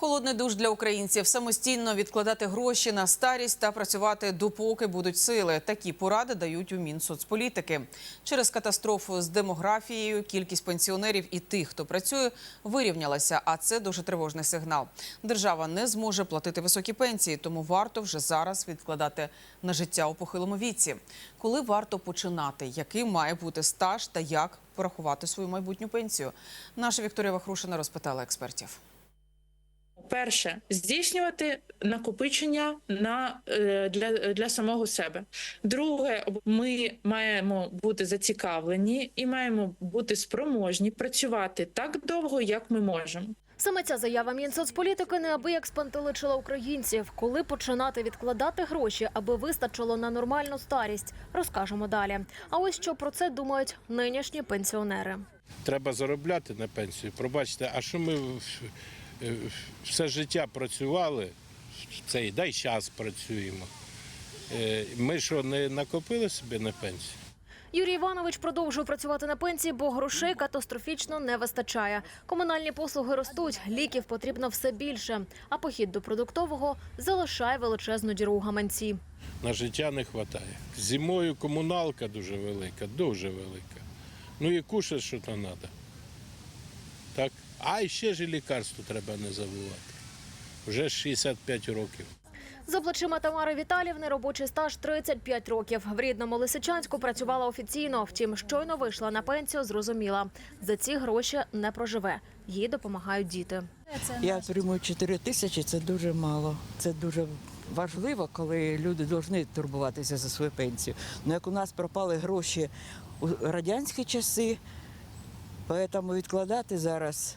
Холодний душ для українців самостійно відкладати гроші на старість та працювати допоки будуть сили. Такі поради дають у Мінсоцполітики. Через катастрофу з демографією кількість пенсіонерів і тих, хто працює, вирівнялася. А це дуже тривожний сигнал. Держава не зможе платити високі пенсії, тому варто вже зараз відкладати на життя у похилому віці. Коли варто починати, який має бути стаж та як порахувати свою майбутню пенсію? Наша Вікторія Вахрушина розпитала експертів. Перше здійснювати накопичення на е, для, для самого себе. Друге, ми маємо бути зацікавлені і маємо бути спроможні працювати так довго, як ми можемо. Саме ця заява Мінсоцполітики неабияк спантеличила українців. Коли починати відкладати гроші, аби вистачило на нормальну старість, розкажемо далі. А ось що про це думають нинішні пенсіонери. Треба заробляти на пенсію. Пробачте, а що ми все життя працювали, цей дай час працюємо. Е, Ми що, не накопили собі на пенсію? Юрій Іванович продовжує працювати на пенсії, бо грошей катастрофічно не вистачає. Комунальні послуги ростуть, ліків потрібно все більше. А похід до продуктового залишає величезну діру у гаманці. На життя не вистачає. Зимою комуналка дуже велика, дуже велика. Ну і кушати що то треба. А ще ж і лікарство треба не забувати. Вже 65 років. За плечима Тамари Віталівни робочий стаж 35 років. В рідному Лисичанську працювала офіційно. Втім, щойно вийшла на пенсію, зрозуміла. За ці гроші не проживе. Їй допомагають діти. Я отримую 4 тисячі, це дуже мало. Це дуже важливо, коли люди повинні турбуватися за свою пенсію. Ну як у нас пропали гроші у радянські часи, тому відкладати зараз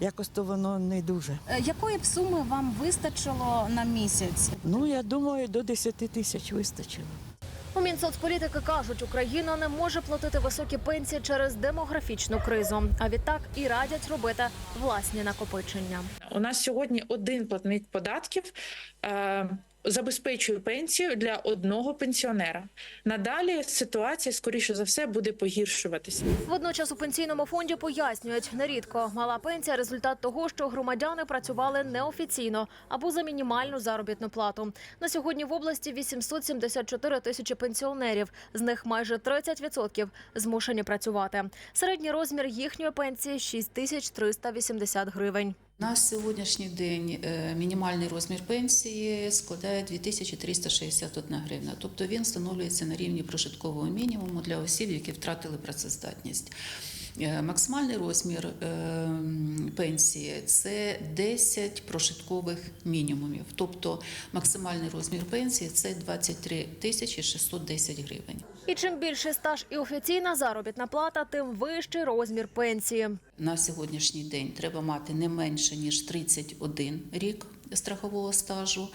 якось то воно не дуже. Е, Якої б суми вам вистачило на місяць? Ну я думаю, до 10 тисяч вистачило. У Мінсоцполітики кажуть, Україна не може платити високі пенсії через демографічну кризу. А відтак і радять робити власні накопичення. У нас сьогодні один платник податків е, забезпечує пенсію для одного пенсіонера. Надалі ситуація, скоріше за все, буде погіршуватися. Водночас у пенсійному фонді пояснюють, нерідко мала пенсія результат того, що громадяни працювали неофіційно або за мінімальну заробітну плату. На сьогодні в області 874 тисячі пенсіонерів, з них майже 30% змушені працювати. Середній розмір їхньої пенсії 6380 гривень. На сьогоднішній день е, мінімальний розмір пенсії складає 2361 гривна. Тобто він встановлюється на рівні прожиткового мінімуму для осіб, які втратили працездатність. Е, Максимальний розмір е, пенсії це 10 прожиткових мінімумів. Тобто максимальний розмір пенсії це 23 тисячі 610 гривень. І чим більший стаж і офіційна заробітна плата, тим вищий розмір пенсії. На сьогоднішній день треба мати не менше ніж 31 рік страхового стажу,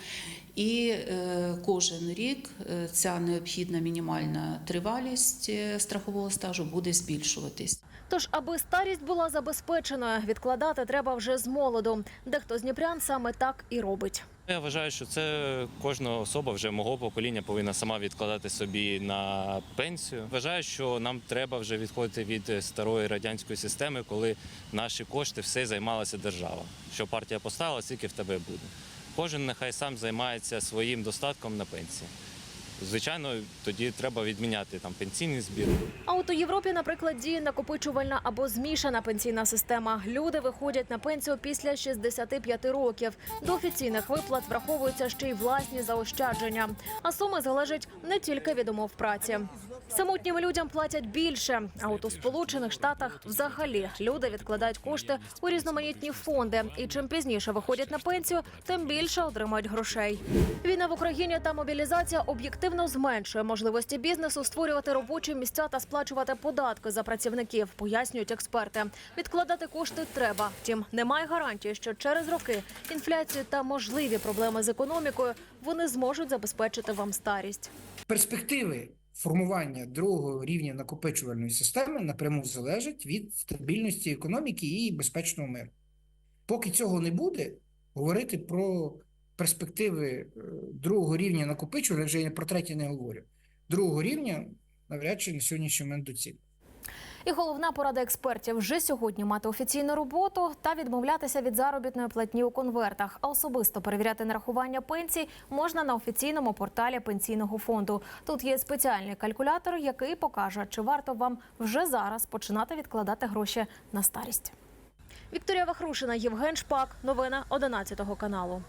і е, кожен рік е, ця необхідна мінімальна тривалість е, страхового стажу буде збільшуватись. Тож, аби старість була забезпеченою, відкладати треба вже з молоду. Дехто з дніпрян саме так і робить. Я вважаю, що це кожна особа вже мого покоління повинна сама відкладати собі на пенсію. Вважаю, що нам треба вже відходити від старої радянської системи, коли наші кошти все займалася держава. Що партія поставила, стільки в тебе буде. Кожен нехай сам займається своїм достатком на пенсії. Звичайно, тоді треба відміняти там пенсійний збір. А от у Європі, наприклад, діє накопичувальна або змішана пенсійна система. Люди виходять на пенсію після 65 років. До офіційних виплат враховуються ще й власні заощадження. А суми залежать не тільки від умов праці. Самотнім людям платять більше. А от у Сполучених Штатах взагалі люди відкладають кошти у різноманітні фонди. І чим пізніше виходять на пенсію, тим більше отримають грошей. Війна в Україні та мобілізація об'єктивно зменшує можливості бізнесу створювати робочі місця та сплачувати податки за працівників, пояснюють експерти. Відкладати кошти треба. Втім, немає гарантії, що через роки інфляцію та можливі проблеми з економікою вони зможуть забезпечити вам старість. перспективи формування другого рівня накопичувальної системи напряму залежить від стабільності економіки і безпечного миру. Поки цього не буде, говорити про перспективи е, другого рівня накопичувальної, вже я про третє не говорю. Другого рівня навряд чи на сьогоднішній момент доцільно. І головна порада експертів вже сьогодні мати офіційну роботу та відмовлятися від заробітної платні у конвертах. А особисто перевіряти нарахування пенсій можна на офіційному порталі пенсійного фонду. Тут є спеціальний калькулятор, який покаже, чи варто вам вже зараз починати відкладати гроші на старість. Вікторія Вахрушина, Євген Шпак. Новини 11 каналу.